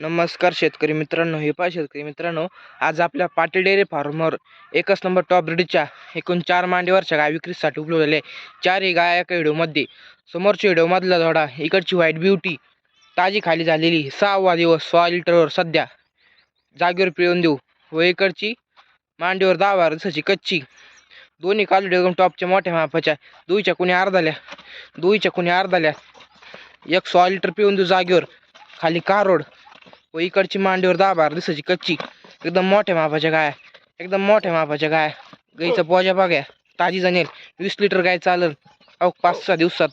नमस्कार शेतकरी मित्रांनो हे पाय शेतकरी मित्रांनो आज आपल्या पाटील डेअरी फार्मवर एकच नंबर टॉप ब्रिडच्या एकूण चार मांडीवरच्या गाय विक्रीसाठी उपलब्ध आहे चारही गाय एका व्हिडिओमध्ये. समोरच्या व्हिडिओमधला थोडा इकडची व्हाईट ब्युटी ताजी खाली झालेली सहावा दिवस सहा लिटरवर सध्या जागेवर पिळून देऊ व इकडची मांडीवर दहा बारा दिवसाची कच्ची दोन्ही कालू डेगम टॉपच्या मोठ्या मापाच्या दुईच्या कुणी अर्धाल्या दुईच्या कुणी अर्धाल्या एक सहा लिटर पिऊन देऊ जागेवर खाली कारोड व इकडची मांडीवर दहा दिसायची कच्ची. एकदम मोठ्या मापाच्या गाय. एकदम मोठ्या मापाच्या गाय. गाईचा पोजा बघा ताजी जाणेल. वीस लिटर गाय चालेल अहो पाच सहा दिवसात.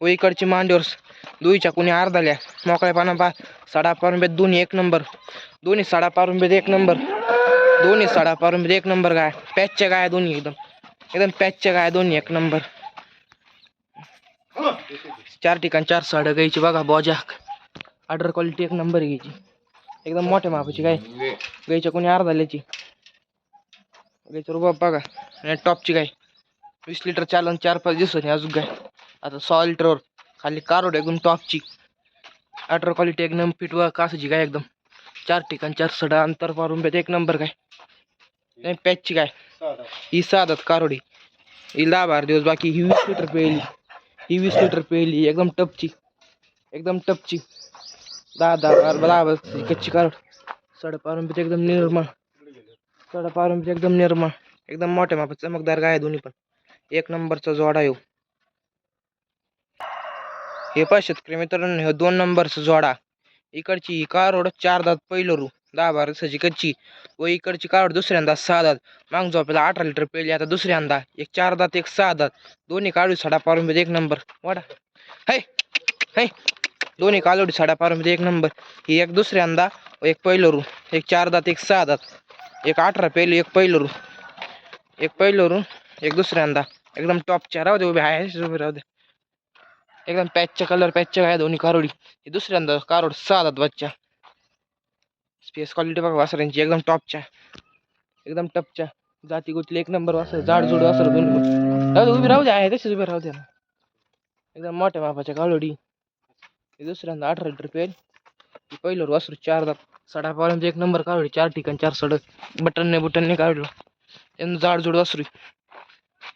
व इकडची मांडीवर दुईच्या कुणी अर्धाल्या मोकळ्या पाना पा साडा पारुंब्यात दोन्ही एक नंबर. दोन्ही साडा पारुंब्यात एक नंबर. दोन्ही साडा पारुंब्यात एक नंबर गाय. पॅचच्या गाय दोन्ही एकदम. एकदम पॅचच्या गाय दोन्ही एक नंबर. चार ठिकाण चार साडं गायची बघा बोजा. ऑर्डर क्वालिटी एक नंबर घ्यायची एकदम मोठ्या मापाची गाय गायच्या कोणी अर्धा झाल्याची गायचं रुबाब बघा. आणि टॉपची गाय वीस लिटर चालन चार पाच दिवसांनी अजून गाय आता सोळा लिटरवर खाली कारोड एकदम टॉपची ऑर्डर क्वालिटी एक नंबर फिट व कासाची गाय एकदम? चार ठिकाण, चार सडा, अंतर पारून भेट. एक नंबर गाय आणि पॅचची गाय ही साधात कारोडी ही दहा बारा दिवस बाकी. ही वीस लिटर पेली. ही वीस लिटर पेली. एकदम टपची. एकदम टपची. दादा बाबा कच्ची कारोड साडे पारंबीत एकदम निर्मळ. साडे पारंबीत एकदम निर्मळ. एकदम मोठ्या मापा चमकदार गाय दोन्ही पण. एक नंबरचा जोडा येऊ. हे पहा शेतकरी मित्रांनो हे दोन नंबरचा जोडा. इकडची ही कारोड चार दात पहिलं रू. दहा बारा दिवसाची कच्ची. व इकडची कारोड दुसऱ्यांदा सहा दात. माग झोपेला अठरा लिटर पेली आता दुसऱ्यांदा एक चार दात एक सहा दात. दोन्ही काढू साडा पारंबीत एक नंबर. वाडा है है. दोन्ही कालोडी साडा पारमध्ये म्हणजे एक नंबर. ही एक दुसऱ्यांदा एक पहिलं रू एक चार दात एक सहा दात एक अठरा पेली एक पहिलं रू. एक पहिलं रू एक दुसऱ्यांदा. एकदम टॉपच्या राहू दे उभे आहे उभे राहू दे. एकदम पॅचच्या कलर पॅचच्या काय दोन्ही कारोडी हे दुसऱ्यांदा कारोड सहा दात बच्चा. स्पेस क्वालिटी बघा वासरांची एकदम टॉपच्या एकदम टपच्या जाती गुतली एक नंबर वासर जाड जुड वासर दोन राहू दे उभी राहू दे आहे तशीच उभे राहू दे एकदम मोठ्या मापाच्या कालोडी. हे दुसऱ्यांदा अठरा लिटर पेल पहिल्यावर वासरू चार दात. सडापर्यंत एक नंबर काढली चार ठिकाण चार सडक बटनने बटनने काढलं. एकदम जाडजूड वासरू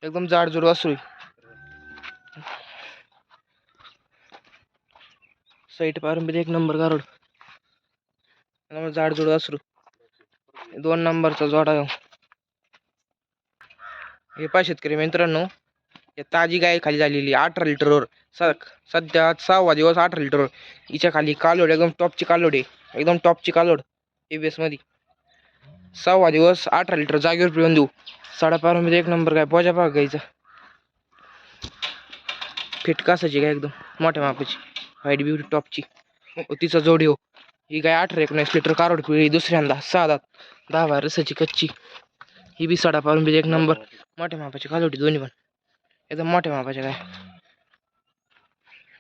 एकदम जाडजूड वासरू साईट पारंपरिक एक नंबर गारुड त्यामुळे जाडजूड वासरू दोन नंबरचा जोडा हे पा शेतकरी मित्रांनो ताजी गाय खाली झालेली अठरा लिटरवर. स सध्या सहावा दिवस अठरा लिटरवर. हिच्या खाली कालोड एकदम टॉपची कालोड आहे. एकदम टॉपची कालोड ए बी एसमध्ये सहावा दिवस अठरा लिटर जागेवर पिळून देऊ. साडेपारामध्ये एक नंबर काय पोजा पाक घ्यायचा फिट कासाची गाय एकदम? मोठ्या मापाची. व्हाईट ब्युटी टॉपची तिचा जोडी हो. ही गाय अठरा एकोणीस लिटर कारोड पिळी दुसऱ्यांदा सहा दात. दहा बारा रसाची कच्ची. ही बी साडापारून बी एक नंबर. मोठ्या मापाची कालोटी दोन्ही पण. एकदम मोठ्या मापाच्या काय?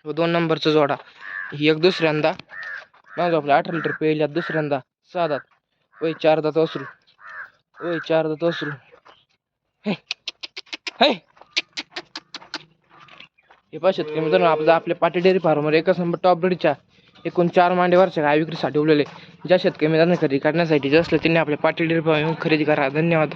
व दोन नंबरचा जोडा. ही एक दुसऱ्यांदा. माझं आपल्या अठरा लिटर पेल्यात दुसऱ्यांदा सहा दात. ओय चार दात वासरू ओय चार दात वासरू हे. हे. हे पहा शेतकरी आपलं आपल्या पाटी डेअरी फार्मवर एकच नंबर टॉप ब्रीडच्या एकूण चार मांडेवरच्या काय विक्रीसाठी उरलेले ज्या शेतकरी मित्रांनी खरेदी करण्यासाठी जे असलं त्यांनी आपल्या पाटील डेअरी फार्म खरेदी करा. धन्यवाद.